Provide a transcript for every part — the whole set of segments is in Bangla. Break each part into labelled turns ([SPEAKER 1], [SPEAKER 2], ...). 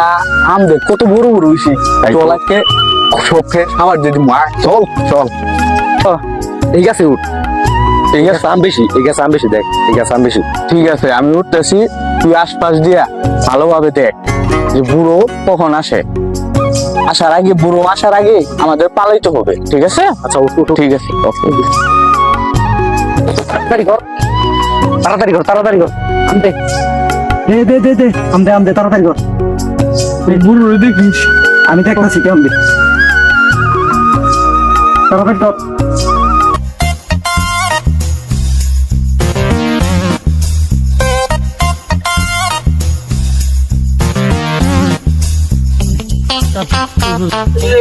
[SPEAKER 1] না আম দেখ কত বড় বড় হইছে।
[SPEAKER 2] তাই তো।
[SPEAKER 1] চল আজকে সব খেয়ে আমার যদি মা চল চল।
[SPEAKER 2] এই গাছে উঠ। এই গাছ আম বেশি এই গাছ আম বেশি দেখ এই গাছ আম বেশি।
[SPEAKER 1] ঠিক আছে আমি উঠতেছি তুই আশপাশ দিয়া ভালোভাবে দেখ যে বুড়ো কখন আসে। আসার আগে বুড়ো আসার আগে আমাদের পালাইতে হবে ঠিক আছে?
[SPEAKER 2] আচ্ছা।
[SPEAKER 1] ঠিক আছে।
[SPEAKER 2] তাড়াতাড়ি কর। তাড়াতাড়ি কর তাড়াতাড়ি কর। দে। দে দে দে আমদে আমদে তাড়াতাড়ি কর।
[SPEAKER 1] দেখিস
[SPEAKER 2] আমি দেখতেছি কেমন দে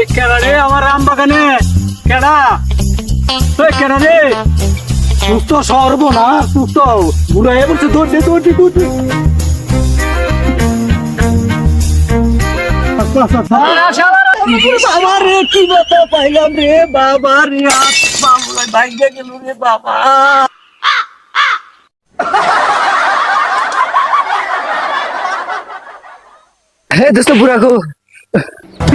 [SPEAKER 1] কেডা রে আমার আম বাগানে কেডা কেডা রে? সুস্থ সর্ব না সুস্থ। বুড়ো হয়ে বলছে দৌড় দে দৌড় দে দৌড় বাবা রে কি বাবা পাইলাম রে বাবা রে ভাগ্যে গেল রে বাবা
[SPEAKER 2] হে দোস্ত বুড়া গো।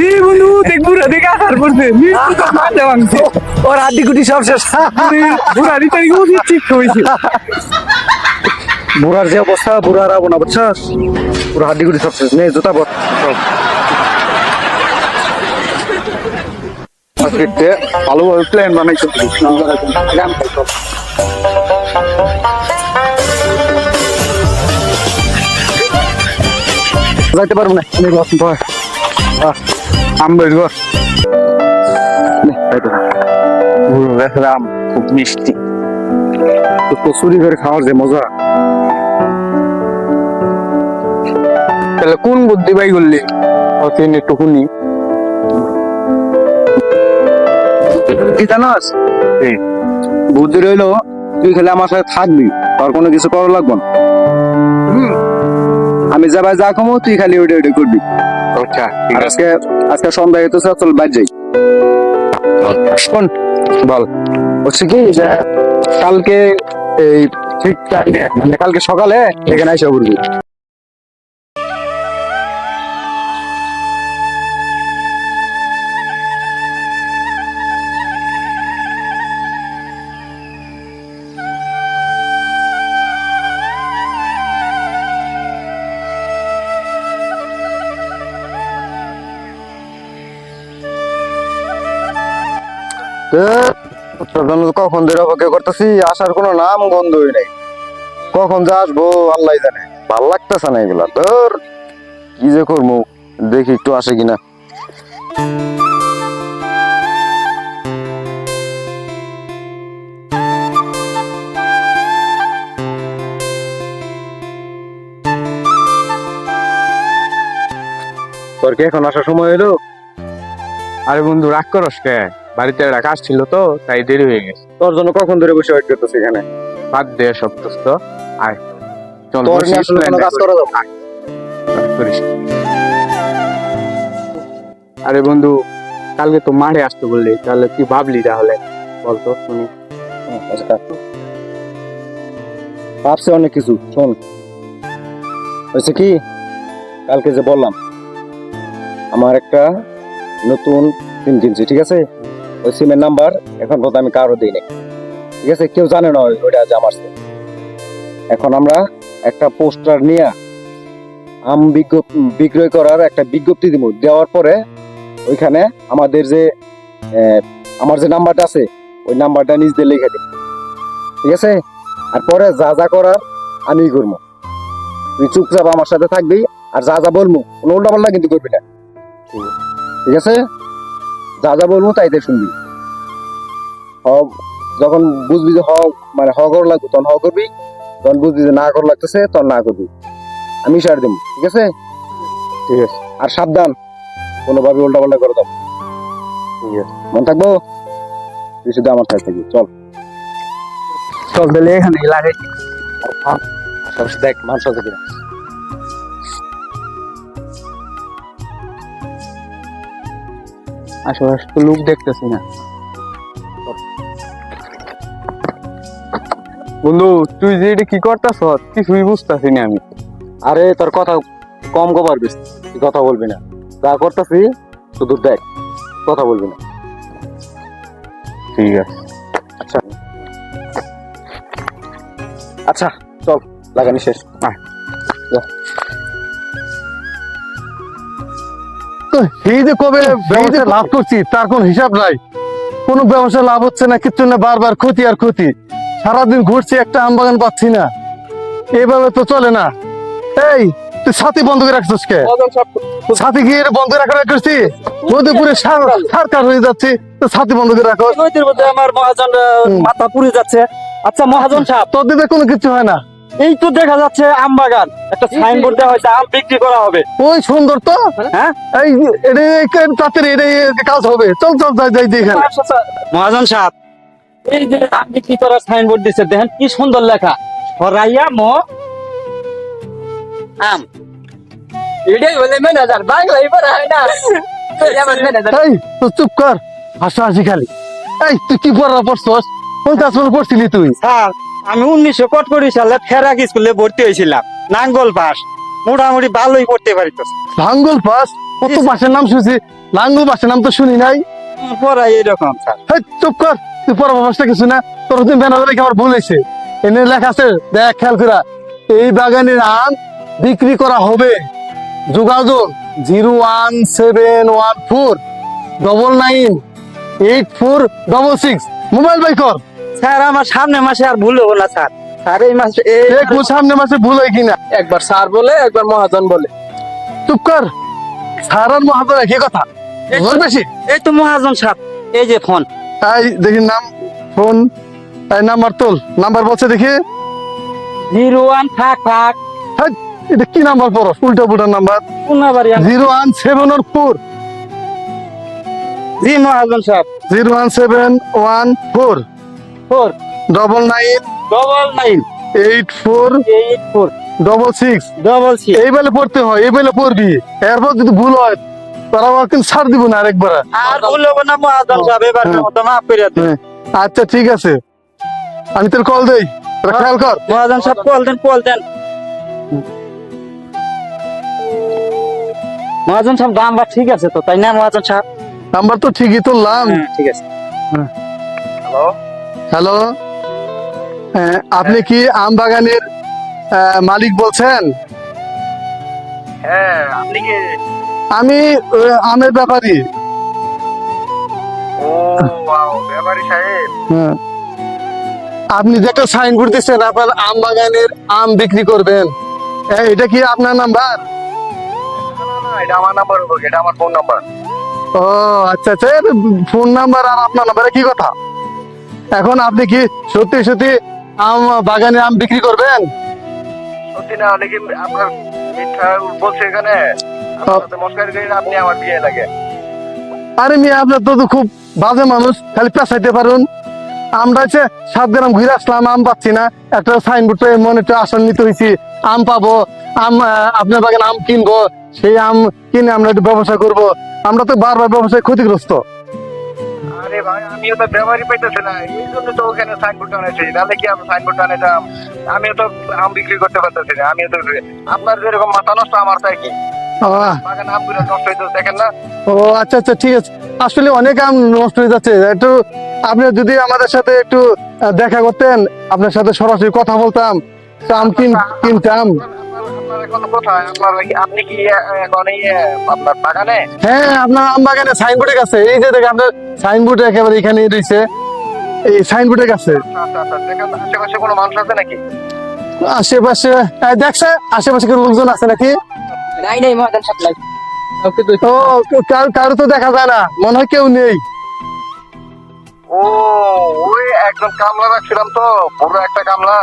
[SPEAKER 1] এই বন্ধু দেখ বুড়া দেখ আসার করছে। মিষ্টি তো মারতে ভাঙছে
[SPEAKER 2] ওর আড্ডি গুটি সব শেষ।
[SPEAKER 1] বুড়া দিতে ঠিক হয়েছে।
[SPEAKER 2] বুড়ার যে অবস্থা বুড়ার আবো না বুঝছস পুরো হাড্ডি গুটি সব শেষ নে জুতা পর
[SPEAKER 1] আজকে ভালোভাবে প্ল্যান বানাইছো।
[SPEAKER 2] যাইতে পারব না? আমি বস ভয়
[SPEAKER 1] আমরা ঘর
[SPEAKER 2] যাইতে পারব
[SPEAKER 1] বুড়ো দেখলে আম খুব মিষ্টি।
[SPEAKER 2] তো কচুরি করে খাওয়ার যে মজা।
[SPEAKER 1] তাহলে কোন বুদ্ধি বাই করলি? অতিন একটু শুনি।
[SPEAKER 2] কি জানাস? বুদ্ধি রইল তুই খালি আমার সাথে থাকবি তোর কোনো কিছু করা লাগবে না। আমি যাবা যা কমো তুই খালি ওইটা ওইটা করবি।
[SPEAKER 1] আচ্ছা
[SPEAKER 2] আজকে আজকে সন্ধ্যা হইতে চল বাদ যাই।
[SPEAKER 1] শোন
[SPEAKER 2] বল। হচ্ছে কি যে কালকে এই ঠিক মানে কালকে সকালে এখানে এসে পড়বি কখন ধরে অপেক্ষা করতেছি, আসার কোনো নাম গন্ধই নাই। কখন যে আসব আল্লাহ জানে। ভালো লাগতেছে না এগুলা। তোর কি যে করব, দেখি একটু আসে কিনা। তোর কি এখন আসার সময় হলো
[SPEAKER 1] আরে বন্ধু, রাগ করস কে? বাড়িতে একটা কাজ ছিল তো তাই দেরি হয়ে গেছে।
[SPEAKER 2] তোর জন্য কখন ধরে বসে ওয়েট করতেছি এখানে?
[SPEAKER 1] বাদ দে সব দোস্ত আয়। চল
[SPEAKER 2] তোর নিয়ে আসলে কোনো কাজ
[SPEAKER 1] করি।
[SPEAKER 2] করা যাবে না।
[SPEAKER 1] করিস। আরে বন্ধু কালকে তো মাঠে আসতে বললি তাহলে কি ভাবলি তাহলে? বলতো শুনি।
[SPEAKER 2] আচ্ছা। ভাবছি অনেক কিছু শোন। হয়েছে কি? কালকে যে বললাম আমার একটা নতুন সিম কিনছি ঠিক আছে? ওই সিমের নাম্বার এখন পর্যন্ত আমি কারও দিই নাই ঠিক আছে কেউ জানে না ওইটা যে আমার sim। এখন আমরা একটা পোস্টার নিয়ে আম বিক্রয় করার একটা বিজ্ঞপ্তি দিব। দেওয়ার পরে ওইখানে আমাদের যে আমার যে নাম্বারটা আছে ওই নাম্বারটা নিজ দিয়ে লিখে দিই। ঠিক আছে? আর পরে যা যা করার আমি করব। তুই চুপচাপ আমার সাথে থাকবি আর যা যা বলব কোনো উল্টা পাল্টা কিন্তু করবি না। ঠিক আছে? যা যা বলব তাইতে শুনবি। হ যখন বুঝবি যে হ মানে হ কর লাগবে তখন হ করবি তখন বুঝবি যে না কর লাগতেছে তখন না করবি। আমি সার দিব ঠিক আছে? ঠিক আছে। আর সাবধান কোনোভাবে উল্টা পাল্টা করে দাও। ঠিক আছে। মন থাকব? শুধু আমার সাথে থাকবি চল।
[SPEAKER 1] চল তাহলে এখানে লাগে
[SPEAKER 2] সব দেখ মানুষ আছে কিনা।
[SPEAKER 1] আশেপাশে তো লোক দেখতেছি না। বন্ধু তুই যে এটা কি করতেছ? কিছুই বুঝতেছি না আমি।
[SPEAKER 2] আরে তোর কথা কম কম পারবি কথা বলবি না। যা করতেছি শুধু দেখ কথা বলবি না।
[SPEAKER 1] ঠিক আছে।
[SPEAKER 2] আচ্ছা। আচ্ছা চল লাগানি শেষ।
[SPEAKER 1] আয়।
[SPEAKER 3] তো এই যে কবে ব্যবসায় লাভ করছি তার কোন হিসাব নাই। কোনো ব্যবসা লাভ হচ্ছে না কিচ্ছু না বারবার ক্ষতি আর ক্ষতি। সারাদিন ঘুরছি একটা আম বাগান পাচ্ছি না। এইভাবে তো চলে না। এই তুই ছাতি বন্ধ করে রাখছিস কে? ছাতি গিয়ে বন্ধ রাখা করছি মধ্যপুরে সারকার হয়ে যাচ্ছে তো বন্ধ করে রাখো।
[SPEAKER 4] আমার মহাজন মাথা পুড়ে যাচ্ছে। আচ্ছা মহাজন সাহেব।
[SPEAKER 3] তোর দিকে কোনো কিছু হয় না।
[SPEAKER 4] এই তো দেখা যাচ্ছে আম বাগান। একটা সাইনবোর্ড দেওয়া হয়েছে আম বিক্রি করা হবে।
[SPEAKER 3] ওই সুন্দর তো।
[SPEAKER 4] হ্যাঁ?
[SPEAKER 3] এই এটা তাড়াতাড়ি এটা কাজ হবে। চল চল যাই যাই দেখেন
[SPEAKER 4] মহাজন সাহেব এই যে আম বিক্রি করার সাইনবোর্ড দিচ্ছে দেখেন কি সুন্দর লেখা। সরাইয়া ম আম।
[SPEAKER 5] এটাই বলে ম্যানেজার বাংলা এবার হয় না। এই
[SPEAKER 3] তো চুপ কর। হাসা হাসি খালি। এই তুই কি পড়া পড়ছস? কোন ক্লাস পড়ছিলি তুই।
[SPEAKER 4] স্যার আমি উনিশশো কটকরি সালে ফেরাক স্কুলে ভর্তি হয়েছিলাম। নাঙ্গল পাস। মোটামুটি ভালোই পড়তে পারিত
[SPEAKER 3] লাঙ্গল পাস? কত পাশের নাম শুনছি? লাঙ্গল পাশের নাম তো শুনি নাই।
[SPEAKER 4] পড়াই এরকম স্যার।
[SPEAKER 3] চুপ কর। তুই পড়া পাশটা কিছু না। তোর তুমি ব্যানার আমার ভুল হয়েছে। এনে লেখা আছে দেখ খেয়াল করা। এই বাগানের আম বিক্রি করা হবে। যোগাযোগ zero one seven one four double nine eight four double six. Mobile by কর।
[SPEAKER 4] স্যার আমার সামনে মাসে আর ভুল হব না স্যার। স্যার এই মাসে এই
[SPEAKER 3] সামনে মাসে ভুল হয় কিনা?
[SPEAKER 5] একবার স্যার বলে একবার মহাজন বলে।
[SPEAKER 3] চুপ কর। সারার মহাজন একই কথা। বেশি।
[SPEAKER 4] এই তো মহাজন সাহেব এই যে ফোন।
[SPEAKER 3] তাই দেখি নাম ফোন তাই নাম্বার তোল। নাম্বার বলছে দেখি।
[SPEAKER 4] জিরো ওয়ান থাক থাক।
[SPEAKER 3] এটা কি নাম্বার পড়ো? উল্টা পুল্টা নাম্বার। জিরো ওয়ান সেভেন ওর ফোর।
[SPEAKER 4] জি মহাজন সাহেব।
[SPEAKER 3] Zero one seven one four.
[SPEAKER 4] Four.
[SPEAKER 3] Double nine
[SPEAKER 4] double nine
[SPEAKER 3] eight four
[SPEAKER 4] eight four
[SPEAKER 3] double six
[SPEAKER 4] double six
[SPEAKER 3] এই বেলে পড়তে হয় এই বেলে পড়বি। এরপর যদি ভুল হয় তারা কিন্তু ছাড় দিব না আরেকবার।
[SPEAKER 4] আর ভুল হব না মহাজন সাহেব এবার
[SPEAKER 3] হ্যাঁ।
[SPEAKER 4] মাফ করে
[SPEAKER 3] হ্যাঁ, আচ্ছা ঠিক আছে। আমি তোর কল দেই তোরা খেয়াল কর।
[SPEAKER 4] মহাজন সাহেব কল দেন কল দেন। মহাজন সাহেব নাম্বার ঠিক আছে তো? তাই না মহাজন সাহেব?
[SPEAKER 3] নাম্বার তো ঠিকই তুললাম।
[SPEAKER 4] হ্যাঁ ঠিক আছে।
[SPEAKER 2] হ্যালো?
[SPEAKER 3] হ্যালো হ্যাঁ, আপনি কি আম বাগানের মালিক বলছেন?
[SPEAKER 2] হ্যাঁ আপনি কি?
[SPEAKER 3] আমি আমের ব্যাপারী।
[SPEAKER 2] ও ব্যাপারী সাহেব।
[SPEAKER 3] হ্যাঁ। আপনি যে একটা সাইন করতেছেন আপনার আম বাগানের আম বিক্রি করবেন। এ, এটা কি আপনার নাম্বার?
[SPEAKER 2] এটা আমার নাম্বার এটা আমার ফোন নাম্বার
[SPEAKER 3] ও আচ্ছা আচ্ছা ফোন নাম্বার আর আপনার নাম্বারে কি কথা? এখন আপনি কি সত্যি সত্যি আম বাগানে আম বিক্রি করবেন?
[SPEAKER 2] সত্যি না অনেকে আপনার মিথ্যা বলছে এখানে? আপনি আমার বিয়ে লাগে।
[SPEAKER 3] আরে মিয়া আপনার তো খুব বাজে মানুষ খালি পেঁচাইতে পারুন। আমরা হচ্ছে সাত গ্রাম ঘুরে আসলাম আম পাচ্ছি না। একটা সাইনবোর্ড পেয়ে মনে একটু আসন নিতে হয়েছি আম পাবো আম আপনার বাগানে আম কিনবো সেই আম কিনে আমরা একটু ব্যবসা করব। আমরা তো বারবার ব্যবসায় ক্ষতিগ্রস্ত।
[SPEAKER 2] আরে ভাই আমিও তো ব্যবহারই পাইতেছি না এই জন্য তো ওখানে সাইনবোর্ড কি আমি সাইনবোর্ড আমিও তো আম বিক্রি করতে পারতেছি না। আমিও তো আপনার যেরকম মাথা নষ্ট আমার তাই কি? বাগান আম নষ্ট হইতে দেখেন না?
[SPEAKER 3] ও আচ্ছা আচ্ছা ঠিক আছে। আসলে অনেক আম নষ্ট হয়ে যাচ্ছে। একটু আপনি যদি আমাদের সাথে একটু দেখা করতেন আপনার সাথে সরাসরি কথা বলতাম। আম কিন- কিনতাম।
[SPEAKER 2] আপনার আপনার এখন কোথায় আপনার আপনি কি এখন আপনার বাগানে?
[SPEAKER 3] হ্যাঁ আপনার আম বাগানে সাইনবোর্ডের কাছে এই যে দেখেন আপনার সাইনবোর্ড একেবারে এখানে রয়েছে। এই সাইনবোর্ডের কাছে
[SPEAKER 2] আচ্ছা আচ্ছা দেখেন আশেপাশে কোনো মানুষ আছে নাকি?
[SPEAKER 3] আশেপাশে দেখছে আশেপাশে কোনো লোকজন আছে নাকি?
[SPEAKER 5] নাই নাই
[SPEAKER 3] ও কারও তো দেখা যায় না। মনে হয় কেউ নেই।
[SPEAKER 2] ও ওই একজন কামলা রাখছিলাম তো বড় একটা কামলা।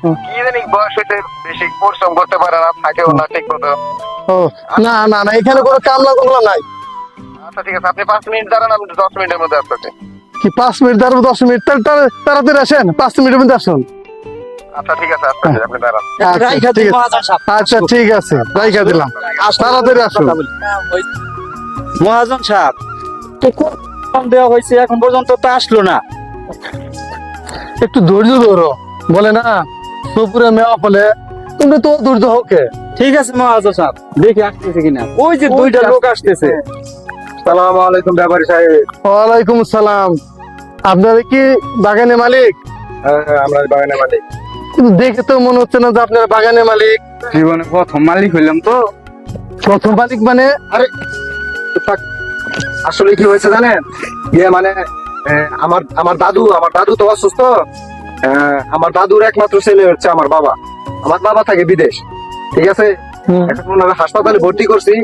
[SPEAKER 2] কি জানি বয়স হইতে বেশি পরিশ্রম করতে পারে না থাকেও না ঠিক মতো।
[SPEAKER 3] ও না না না এখানে কোনো কামলা কুমলা নাই।
[SPEAKER 2] আচ্ছা ঠিক আছে আপনি পাঁচ মিনিট দাঁড়ান আমি দশ মিনিটের মধ্যে আসতেছি।
[SPEAKER 3] কি পাঁচ মিনিট দাঁড়াবো দশ মিনিট? তাড়াতাড়ি আসেন পাঁচ মিনিটের মধ্যে আসুন।
[SPEAKER 2] আচ্ছা ঠিক আছে আপনি দাঁড়ান।
[SPEAKER 3] আচ্ছা, ঠিক আছে। আচ্ছা ঠিক আছে রাইখা দিলাম। তাড়াতাড়ি আসুন।
[SPEAKER 4] মহাজন সাহেব তো দেওয়া হয়েছে এখন পর্যন্ত তো আসলো না।
[SPEAKER 3] একটু ধৈর্য ধরো। বলে না সুপুরে মেয়া ফলে তুমি তো ধৈর্য হোকে
[SPEAKER 4] ঠিক আছে মহাজন সাহেব। দেখি আসতেছে কিনা। ওই যে দুইটা লোক আসতেছে।
[SPEAKER 2] সালাম আলাইকুম ব্যাপারী সাহেব।
[SPEAKER 3] ওয়ালাইকুম আসসালাম। আপনারা কি বাগানে মালিক?
[SPEAKER 2] হ্যাঁ হ্যাঁ আমরা বাগানের মালিক।
[SPEAKER 3] কিন্তু দেখে তো মনে হচ্ছে না যে আপনারা বাগানে মালিক।
[SPEAKER 4] জীবনে প্রথম মালিক হইলাম তো।
[SPEAKER 3] প্রথম মালিক মানে?
[SPEAKER 2] আরে আসলে কি হয়েছে জানেন? ইয়ে মানে আমার আমার দাদু আমার দাদু তো অসুস্থ। আমার দাদুর একমাত্র ছেলে হচ্ছে আমার বাবা। আমার বাবা থাকে বিদেশ ঠিক আছে? এখন হাসপাতালে ভর্তি করছি।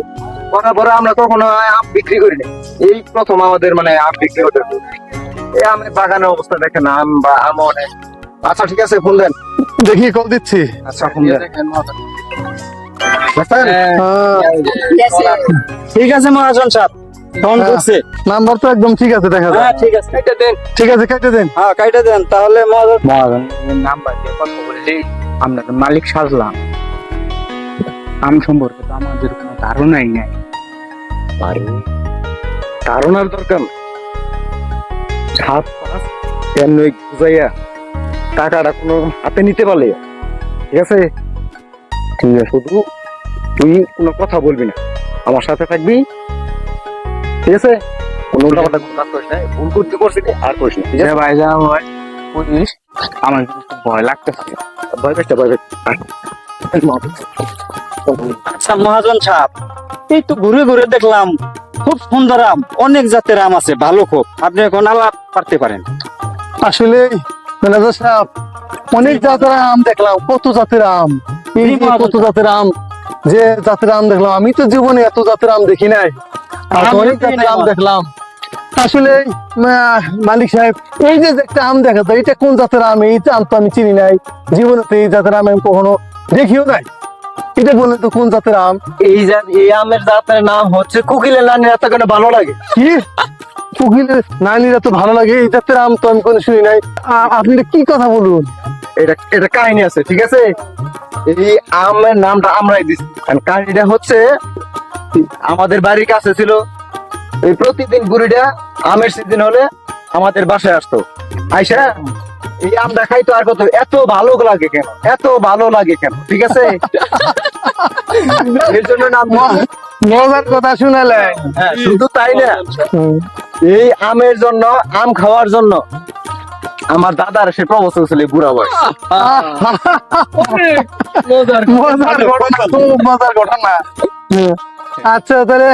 [SPEAKER 2] করার পরে আমরা কখনো আম বিক্রি করিনি এই প্রথম আমাদের মানে আম বিক্রি হতে এই আমের বাগানের অবস্থা দেখেন আম বা আম অনেক। আচ্ছা ঠিক আছে ফোন দেন।
[SPEAKER 3] দেখি কল দিচ্ছি।
[SPEAKER 2] আচ্ছা ফোন দেন।
[SPEAKER 3] হ্যাঁ,
[SPEAKER 4] ঠিক আছে মহাজন সাহেব। ফোন। করছে
[SPEAKER 3] নাম্বার তো একদম ঠিক আছে দেখা যায়
[SPEAKER 4] হ্যাঁ ঠিক আছে। এটা দেন।
[SPEAKER 3] ঠিক আছে কেটে দেন।
[SPEAKER 4] হ্যাঁ কাইটা দেন তাহলে মহাজন।
[SPEAKER 1] নাম্বার দিয়ে কথা বলছি আমরা তো মালিক সাজলাম। আম সম্পর্কে তো আমাদের কোনো ধারণাই নাই।
[SPEAKER 2] ধারণার দরকার পাঁচ কেন বুঝাইয়া টাকাটা কোনো হাতে নিতে পারলে। ঠিক আছে? ঠিক আছে। শুধু তুই কোনো কথা বলবি না। আমার সাথে থাকবি ঠিক আছে? কোনো উল্টাপাল্টা কাজ করিস না ভুল করতে করছিস আর করিস না ঠিক আছে?
[SPEAKER 1] ভাই যা পুলিশ আমার ভয় লাগতেছে।
[SPEAKER 2] ভয় ভয়
[SPEAKER 4] আচ্ছা মহাজন সাহেব এই তো ঘুরে ঘুরে দেখলাম খুব সুন্দর আম অনেক জাতের আম আছে ভালো খুব। আপনি এখন আলাপ পারতে পারেন।
[SPEAKER 3] আসলে ম্যানেজার সাহেব অনেক জাতের আম দেখলাম কত জাতের আম? কত জাতের আম যে জাতের আম দেখলাম আমি তো জীবনে এত জাতের আম দেখি নাই। আম দেখলাম। আসলে মালিক সাহেব এই যে একটা আম এটা কোন জাতের আম? এই আম তো আমি চিনি নাই। জীবনে তো এই জাতের আম আমি কখনো দেখিও নাই। এটা তো কোন জাতের আম?
[SPEAKER 2] এই এই আমের জাতের নাম হচ্ছে কোকিলের নানি এত কেন ভালো লাগে?
[SPEAKER 3] কি? কোকিলের নানিরা তো ভালো লাগে? এই জাতের আম তো আমি কোনো শুনি নাই। আপনি কি কথা বলুন?
[SPEAKER 2] এটা এটা কাহিনী আছে ঠিক আছে? এই আমের নামটা আমরাই দিচ্ছি আর কাহিনীটা হচ্ছে আমাদের বাড়ির কাছে ছিল। এই প্রতিদিন বুড়িটা আমের সিজন হলে আমাদের বাসায় আসতো। আইসা এই আমটা খাইতো আর কত এত ভালো লাগে কেন? এত ভালো লাগে কেন? ঠিক আছে? এর জন্য নাম
[SPEAKER 3] মজার কথা শুনালেন
[SPEAKER 2] হ্যাঁ, শুধু তাই না। এই আমের জন্য আম খাওয়ার জন্য আমার দাদার সে প্রবচন ছিল বুড়া বয়স।
[SPEAKER 3] মজার ঘটনা। খুব মজার ঘটনা। হুম। আচ্ছা তাহলে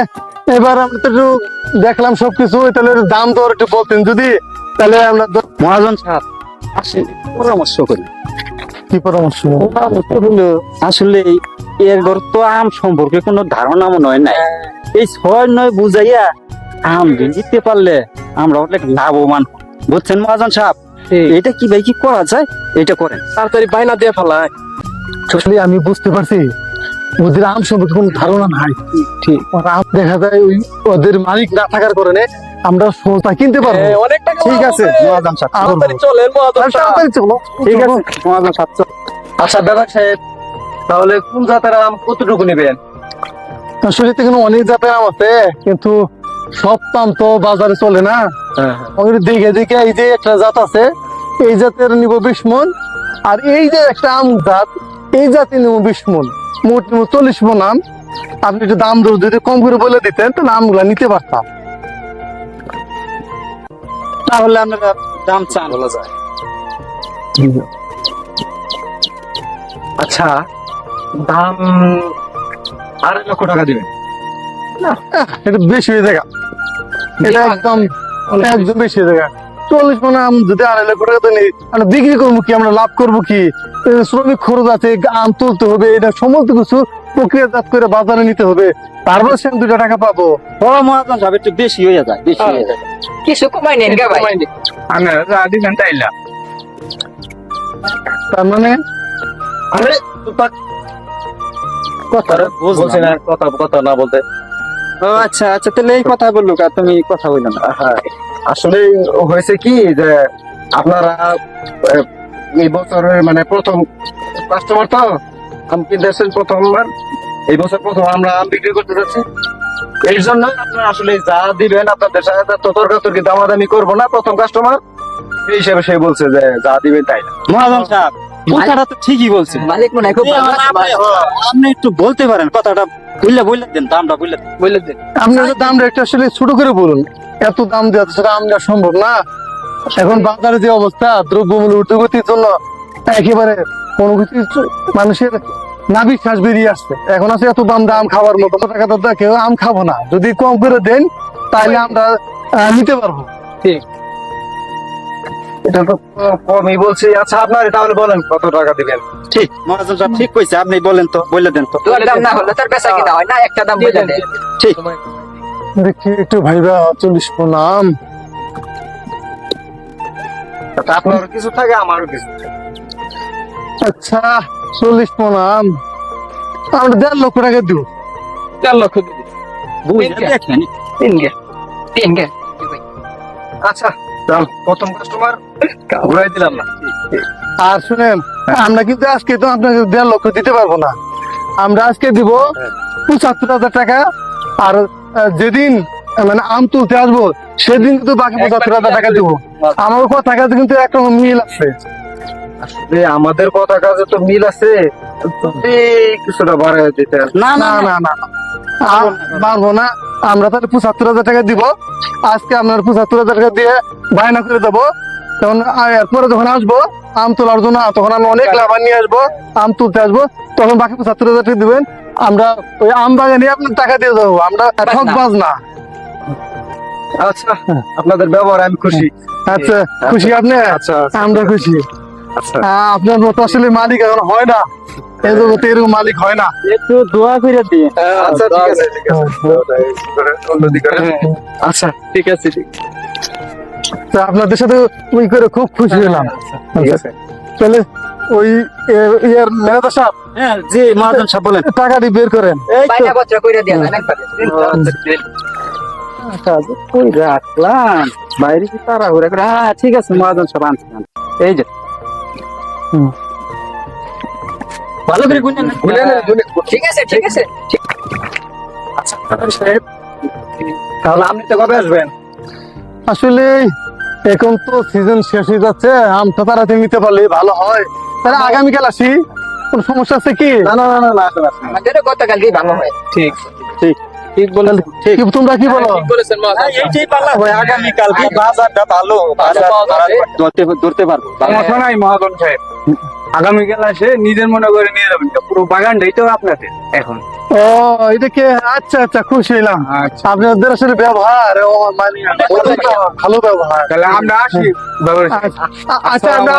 [SPEAKER 3] এবার আমরা তো একটু দেখলাম সবকিছু তাহলে দাম দর একটু বলতেন যদি তাহলে আমরা
[SPEAKER 4] মহাজন সাহেব আসেন পরামর্শ করি।
[SPEAKER 3] কি পরামর্শ?
[SPEAKER 4] হলো আসলে এর ঘর তো আম সম্পর্কে কোনো ধারণা মনে হয় নাই। এই ছয় নয় বুঝাইয়া আম দিতে পারলে আমরা অনেক লাভবান বুঝছেন মহাজন সাহেব? এটা কি ভাই কি করা যায়? এটা করেন।
[SPEAKER 5] তাড়াতাড়ি বাইনা দিয়ে ফেলায়।
[SPEAKER 3] আসলে আমি বুঝতে পারছি ওদের আম সম্পর্কে কোনো ধারণা নাই। ঠিক। আম দেখা যায় ওই ওদের মালিক না থাকার কারণে আমরা সস্তা কিনতে পারব
[SPEAKER 5] অনেক টাকা
[SPEAKER 3] ঠিক আছে।
[SPEAKER 5] হবে।
[SPEAKER 3] সাহেব
[SPEAKER 5] তাড়াতাড়ি চলেন মহাজন
[SPEAKER 3] তাড়াতাড়ি চলো।
[SPEAKER 2] ঠিক আছে মহাজন সাহেব আচ্ছা দাদা সাহেব তাহলে কোন জাতের আম কতটুকু নেবেন?
[SPEAKER 3] আসলে তো অনেক জাতের আম আছে কিন্তু সব আম তো বাজারে চলে না। আমাদের দিকে দিকে এই যে একটা জাত আছে এই জাতের নিব বিশ মন আর এই যে একটা আম জাত এই জাতের নিব বিশ মন। মোট চল্লিশ মন আম। আপনি একটু দাম দর যদি কম করে বলে দিতেন তাহলে আমগুলা নিতে পারতাম।
[SPEAKER 4] তাহলে আপনারা দাম চান।
[SPEAKER 2] বলা যায়। আচ্ছা। দাম আড়াই লক্ষ টাকা দিবেন।
[SPEAKER 3] এটা বেশি হয়ে যায় এটা একদম একদম বেশি হয়ে যায় চল্লিশ মন আম যদি আড়াই লক্ষ টাকা নেই আমরা বিক্রি করব কি? আমরা লাভ করব কি? শ্রমিক খরচ আছে আম তুলতে হবে এটা সমস্ত কিছু প্রক্রিয়াজাত করে বাজারে নিতে হবে। তারপর সে আমি দুটা টাকা পাবো।
[SPEAKER 4] ও মহাজন সাহেব একটু বেশি হয়ে যায় বেশি হয়ে যায়।
[SPEAKER 5] কিছু কমাই নেন গা ভাই।
[SPEAKER 1] আপনারা যা দিবেন তাইলা
[SPEAKER 3] তার মানে?
[SPEAKER 2] আরে কথা বলছি না কথা কথা না বলতে।
[SPEAKER 4] ও আচ্ছা আচ্ছা তাহলে এই কথা বলল তুমি কথা বলল না।
[SPEAKER 2] হ্যাঁ। আসলে হয়েছে কি যে আপনারা এই বছরের মানে প্রথম কাস্টমার তো আম কিনতে আসছেন প্রথমবার। এই বছর প্রথম আমরা আম বিক্রি করতে যাচ্ছি। এর জন্য আপনারা আসলে যা দিবেন আপনাদের সাথে তো তর্কাতর্কি দামাদামি করব না প্রথম কাস্টমার এই হিসাবে সে বলছে যে যা দিবেন তাই না।
[SPEAKER 4] মহাজন সাহেব কথাটা তো ঠিকই বলছেন
[SPEAKER 5] মালিক মনে খুব
[SPEAKER 4] আপনি- আপনি একটু বলতে পারেন কথাটা বুঝলে বুঝলে দেন দামটা বুঝলে দেন।
[SPEAKER 5] বলে দেন।
[SPEAKER 3] আপনার দামটা একটু আসলে ছোট করে বলুন। এত দাম দেওয়া তো সেটা আমরা সম্ভব না? এখন বাজারে যে অবস্থা দ্রব্যমূল্য ঊর্ধ্বগতির জন্য একেবারে কোনো কিছু মানুষের নাবিক শ্বাস বেরিয়ে আসছে। এখন আছে এত দাম দাম খাওয়ার মতো। টাকা তো কেউ আম খাব না। যদি কম করে দেন তাহলে আমরা নিতে পারব।
[SPEAKER 2] এটা তো কমই বলছি আচ্ছা আপনার তাহলে বলেন কত টাকা দিবেন?
[SPEAKER 4] ঠিক। মহাজন সাহেব ঠিক কইছে আপনি বলেন তো বলে দেন তো।
[SPEAKER 5] না হলে তার বেচা কিনা হয় না একটা দাম বলে দেন।
[SPEAKER 4] ঠিক।
[SPEAKER 3] দেখি একটু ভাইবা চল্লিশ নাম
[SPEAKER 2] আপনার কিছু থাকে আমারও কিছু
[SPEAKER 3] আচ্ছা চল্লিশ নাম আমরা দেড় লক্ষ টাকা দিব।
[SPEAKER 5] চার লক্ষ দিবি।
[SPEAKER 4] বুঝলে
[SPEAKER 5] তিনটা।
[SPEAKER 4] দেখেন
[SPEAKER 5] তিন গে তিন গে।
[SPEAKER 2] আচ্ছা প্রথম কাস্টমার ঘুরাই দিলাম না।
[SPEAKER 3] আর শুনেন আমরা কিন্তু আজকে তো আপনাকে দেড় লক্ষ দিতে পারব না। আমরা আজকে দিব পঁচাত্তর হাজার টাকা আর যেদিন মানে আম তুলতে আসব সেদিন কিন্তু বাকি পঁচাত্তর হাজার টাকা দিব আমার কথা কাছে কিন্তু একরকম মিল আছে।
[SPEAKER 2] আসলে আমাদের কথা কাজে তো মিল আছে কিছুটা বাড়ায় দিতে
[SPEAKER 4] না
[SPEAKER 3] না
[SPEAKER 4] না
[SPEAKER 3] না না পারব না। আমরা তাহলে পঁচাত্তর হাজার টাকা দিব। আজকে আপনার পঁচাত্তর হাজার টাকা দিয়ে বায়না করে দেবো। তখন এরপরে যখন আসব আম তোলার জন্য তখন আমি অনেক লাভার নিয়ে আসব। আম তুলতে আসব। তখন বাকি পঁচাত্তর হাজার টাকা দিবেন। আমরা ওই আম বাগানে আপনার টাকা দিয়ে দেবো। আমরা ঠক বাজ না
[SPEAKER 2] আচ্ছা আপনাদের ব্যবহার আমি খুশি।
[SPEAKER 3] আচ্ছা খুশি আপনি?
[SPEAKER 2] আচ্ছা
[SPEAKER 3] আমরা খুশি।
[SPEAKER 2] আচ্ছা।
[SPEAKER 3] আপনার মতো আসলে মালিক এখন হয় না। এই জগতে এরকম মালিক হয় না।
[SPEAKER 4] একটু দোয়া করে দিয়ে
[SPEAKER 2] আচ্ছা ঠিক আছে ঠিক আছে।
[SPEAKER 5] আচ্ছা ঠিক আছে ঠিক
[SPEAKER 3] আপনাদের সাথে ওই করে খুব খুশি হলাম।
[SPEAKER 2] ঠিক আছে।
[SPEAKER 3] তাহলে ওই ইয়ার ম্যানেজার সাহেব?
[SPEAKER 4] হ্যাঁ জি মহাজন সাহেব বলেন।
[SPEAKER 3] টাকাটি বের করেন।
[SPEAKER 4] এই তো।
[SPEAKER 5] কইরা দিয়া না
[SPEAKER 4] কই রাখলাম? বাইরে কি তারা ঘুরে করে? হ্যাঁ ঠিক আছে মহাজন আনছি আনছি। এই যে। ভালো করে গুনেন না।
[SPEAKER 2] গুনে নেন, গুনে-
[SPEAKER 5] ঠিক আছে ঠিক আছে।
[SPEAKER 2] আচ্ছা সাহেব তাহলে আপনি তো কবে আসবেন?
[SPEAKER 3] আসলে এখন তো সিজন শেষ হয়ে যাচ্ছে আমটা তাড়াতাড়ি নিতে পারলে ভালো হয়। তাহলে আগামীকাল আসি? কোন সমস্যা আছে কি?
[SPEAKER 2] না না না না না আসেন আসেন
[SPEAKER 5] আমাদেরও গতকালকেই ভালো হয়।
[SPEAKER 4] ঠিক। ঠিক। ঠিক বলেন ঠিক।
[SPEAKER 3] তোমরা কি বলো?
[SPEAKER 5] ঠিক বলেছেন
[SPEAKER 4] এই এইটাই পাল্লা হয় আগামী কালকে বাজারটা ভালো বাজার ধরতে ধরতে পারব।
[SPEAKER 1] সমস্যা নাই মহাজন সাহেব। আগামীকাল আসে নিজের মনে করে নিয়ে যাবেন। পুরো বাগানটাই তো আপনাদের এখন।
[SPEAKER 3] ও আচ্ছা আচ্ছা খুশি হইলাম।
[SPEAKER 1] আচ্ছা।
[SPEAKER 3] আপনাদের আসলে ব্যবহার ও মানে ভালো ব্যবহার।
[SPEAKER 1] তাহলে আমরা আসি
[SPEAKER 3] আচ্ছা, আচ্ছা আমরা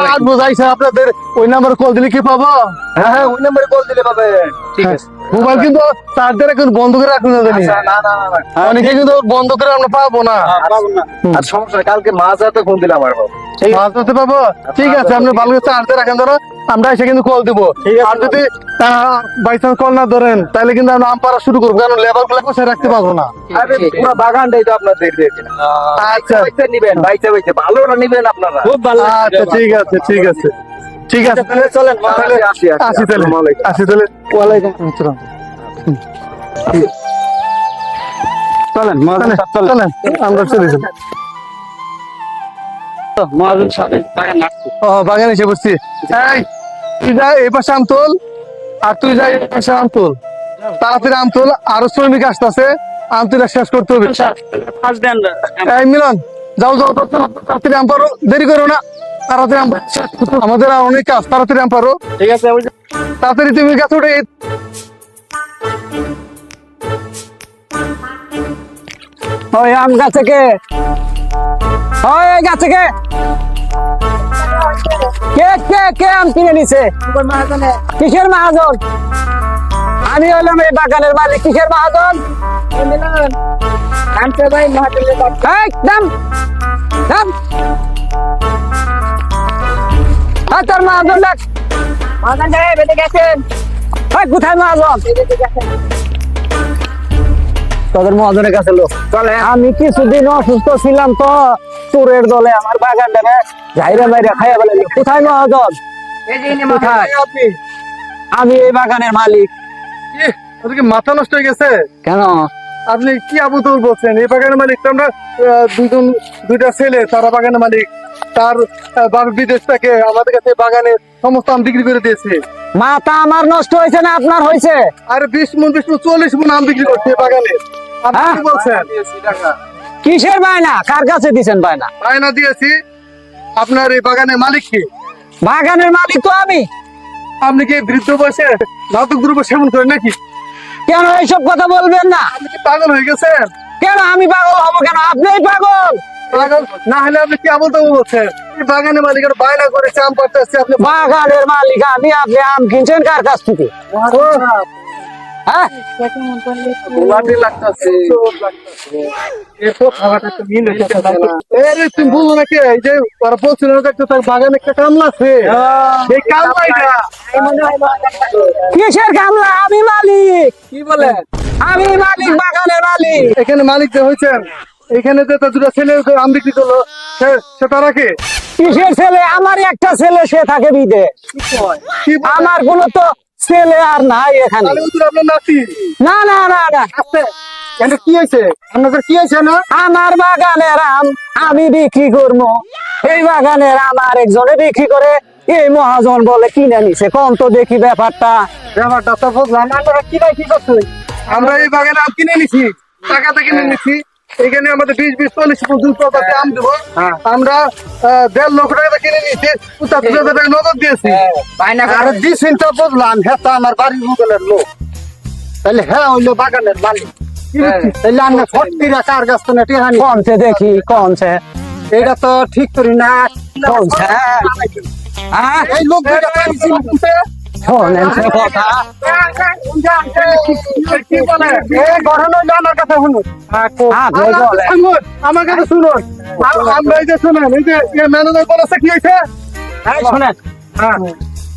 [SPEAKER 3] আপনাদের ওই নাম্বার কল দিলে কি পাবো?
[SPEAKER 2] হ্যাঁ হ্যাঁ ওই নম্বরে কল দিলে পাবে।
[SPEAKER 1] ঠিক আছে।
[SPEAKER 3] মোবাইল কিন্তু চার্জার এখন বন্ধ করে রাখুন না
[SPEAKER 2] আচ্ছা না না না না।
[SPEAKER 3] অনেকে কিন্তু বন্ধ করে আমরা পাবো না।
[SPEAKER 2] আর সমস্যা কালকে মাছ হাতে ফোন দিলাম আর। বাবু
[SPEAKER 3] মাছ ধরতে পাবো ঠিক আছে আপনি ভালো করে চার্জে রাখেন ধরো। আমরা এসে কিন্তু কল দিব। আর যদি বাই চান্স কল না ধরেন তাহলে কিন্তু আমরা আম পাড়া শুরু করব কারণ লেবারগুলো বসে রাখতে পারব না।
[SPEAKER 2] আরে পুরো বাগানটাই তো আপনাদের
[SPEAKER 3] আচ্ছা।
[SPEAKER 2] নিবেন বাইতে বাইতে ভালোটা নিবেন আপনারা?
[SPEAKER 4] খুব ভালো
[SPEAKER 3] আচ্ছা ঠিক আছে ঠিক আছে। ঠিক আছে তাহলে
[SPEAKER 2] চলেন
[SPEAKER 3] তাহলে
[SPEAKER 2] আসি আসি
[SPEAKER 3] তাহলে। আসি তাহলে। ওয়ালাইকুম আসসালাম।
[SPEAKER 4] চলেন চলেন।
[SPEAKER 3] চলেন আমরা চলে যাব
[SPEAKER 4] মহাজন সাহেব বাগান আসছে।
[SPEAKER 3] ও বাগানে এসে বসছি। এই তুই যা এই পাশে আম তোল আর তুই যা এই পাশে আম তাড়াতাড়ি আম আরও শ্রমিক আসতেছে আম তুলে শেষ করতে হবে। এই মিলন যাও যাও তাড়াতাড়ি আম পারো দেরি করো না। তাড়াতাড়ি আম। আমাদের আর অনেক কাজ তাড়াতাড়ি আম পারো।
[SPEAKER 4] ঠিক আছে
[SPEAKER 3] তাড়াতাড়ি তুমি গাছ উঠে
[SPEAKER 5] ওই আম গাছে কে ওই গাছে কে? কে কে কে আম কিনে নিছে? কিসের মাহাজন। আমি হলাম এই বাগানের মালিক কিসের মাহাজন। এই, দাম। তোর মাহাজন দেখ। এই, কোথায় মাহাজন? তোদের মহাজনের কাছে লোক। চলে। আমি কিছুদিন অসুস্থ ছিলাম তো চোরের দলে আমার বাগানটা ঝাইরা বাইরে খাইয়া বলে কোথায় মহাজন? আমি এই বাগানের মালিক।
[SPEAKER 3] মাথা নষ্ট হয়ে গেছে?
[SPEAKER 5] কেন?
[SPEAKER 3] আপনি কি আবুতল বলছেন? এই বাগানের মালিক তো আমরা দুজন দুইটা ছেলে তারা বাগানের মালিক। তার বিদেশ থেকে আমাদের কাছে বাগানে সমস্ত আম বিক্রি করে দিয়েছে।
[SPEAKER 5] মাথা আমার নষ্ট হয়েছে না আপনার হয়েছে?
[SPEAKER 3] আর বিশ মন বিশ মন চল্লিশ মন আম বিক্রি করছে বাগানে। আপনি কি? বলছেন
[SPEAKER 5] কিসের বায়না? কার কাছে দিছেন বায়না?
[SPEAKER 3] বায়না দিয়েছি আপনার এই বাগানের মালিক কি
[SPEAKER 5] বাগানের মালিক তো আমি।
[SPEAKER 3] আপনি কি বৃদ্ধ বয়সে মাদক দ্রব্য সেবন করেন নাকি?
[SPEAKER 5] কেন এইসব কথা বলবেন না?
[SPEAKER 3] আপনি কি পাগল হয়ে গেছেন?
[SPEAKER 5] কেন আমি পাগল হব কেন? আপনিই পাগল
[SPEAKER 3] পাগল। না হলে আপনি কি আমল তবু বলছেন বাগানের মালিকের বায়না করেছে আম পাড়তে আপনি
[SPEAKER 5] বাগানের মালিক আমি আপনি আম কিনছেন কার কাছ থেকে? হ্যাঁ
[SPEAKER 3] গোলাপি লাগতাছে। এরপর খাওয়াটা তো মিল হইতেছে না। আরে তুমি বলো নাকি? এই যে বলছিল না যে একটা তার বাগানে একটা কামলা আছে। এই কামলাইটা
[SPEAKER 5] কিসের কামলা আমি মালিক। কি বলে আমি মালিক বাগানের মালিক।
[SPEAKER 3] এখানে মালিক যে হয়েছেন? এখানে যে তার দুটো ছেলে আম বিক্রি করল সে- তারা কে?
[SPEAKER 5] কিসের ছেলে? আমার একটা ছেলে সে থাকে বিদে? আমার কোনো তো ছেলে আর নাই এখানে। না না না না।
[SPEAKER 3] এটা কি হয়েছে? আপনাদের কি হয়েছে না?
[SPEAKER 5] আমার বাগানের আম আমি বিক্রি করব। এই বাগানের আম আর একজনে বিক্রি করে। এই মহাজন বলে কিনে নিছে। কোন তো দেখি ব্যাপারটা।
[SPEAKER 3] ব্যাপারটা তো বুঝলাম। আপনারা কি ভাই কি করছেন আমরা এই বাগানে আম কিনে নিছি টাকাতে কিনে নিছি। এখানে আমাদের বিশ বিশ চল্লিশ পর্যন্ত প্রজাতি আম দেবো। আমরা আহ, দেড় লক্ষ টাকা কিনে নিছি পঁচাত্তর হাজার টাকা নগদ দিয়েছি। আর দিছেন তো বুঝলাম হ্যাঁ তো আমার বাড়ির মুগলের লোক। তাহলে হ্যাঁ হইল বাগানের মালিক। তাহলে আমরা গাছ তো
[SPEAKER 5] দেখি
[SPEAKER 3] এটা তো ঠিক করি না।
[SPEAKER 5] হ্যাঁ।
[SPEAKER 3] এই লোক কিনেছি,
[SPEAKER 5] শোনেন সে কথা
[SPEAKER 3] আমার কাছে শুনুন
[SPEAKER 5] আপনি বলেন
[SPEAKER 3] শুনুন, আমার কাছে শুনুন আ- আমরা এই যে শুনেন এই যে ম্যানেজার বলেছে কি হয়েছে
[SPEAKER 4] শোনেন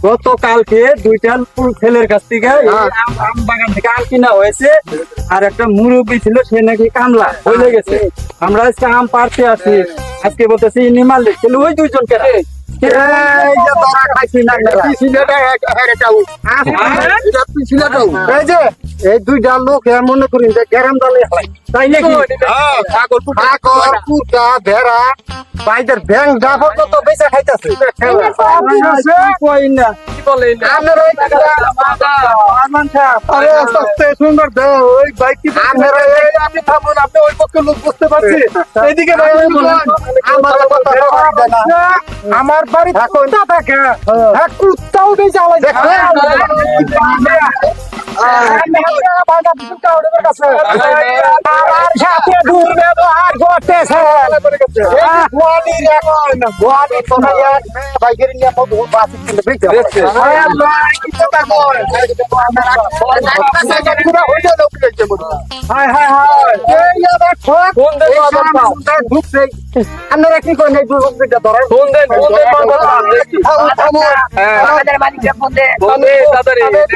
[SPEAKER 4] গতকালকে দুইটা ছেলের কাছ থেকে এই আম বাগান থেকে আম কিনা হয়েছে আর একটা মুরব্বী ছিল সে নাকি কামলা হয়ে গেছে। আমরা আজকে আম পাড়তে আসি। আজকে বলতেছি ইনি মালিক তাহলে ওই দুইজন কেন
[SPEAKER 3] এই দুইটা লোক এর মনে করেন যে গ্যারাম দলে হয় তাই নাকি ছাগল কুটা ভেড়া ভাইদের ব্যাংক ডাবর কত বেচা খাইতাছে আপনারা এই আরে আস্তে আস্তে সুন্দর ওই কি আপনারা এই আপনি ওই পক্ষের লোক বুঝতে পারছি এইদিকে আমার না আমার বাড়ি হ্যাঁ কুত্তাও চালাই
[SPEAKER 5] আমার সাথে দুর্ব্যবহার করতেছে
[SPEAKER 3] আপনারা কি করেন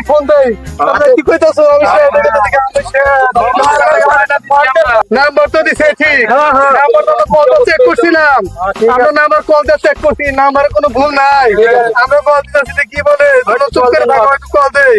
[SPEAKER 3] ফোন আপনি কি কইতাছো? নাম্বার তো দিছে ঠিক নাম্বার তো কল চেক করছিলাম। আমরা নাম্বার কল দিয়ে চেক করছি নাম্বারে কোনো ভুল নাই। আমরা কল দিতেছি কি বলে একটু কল দেই।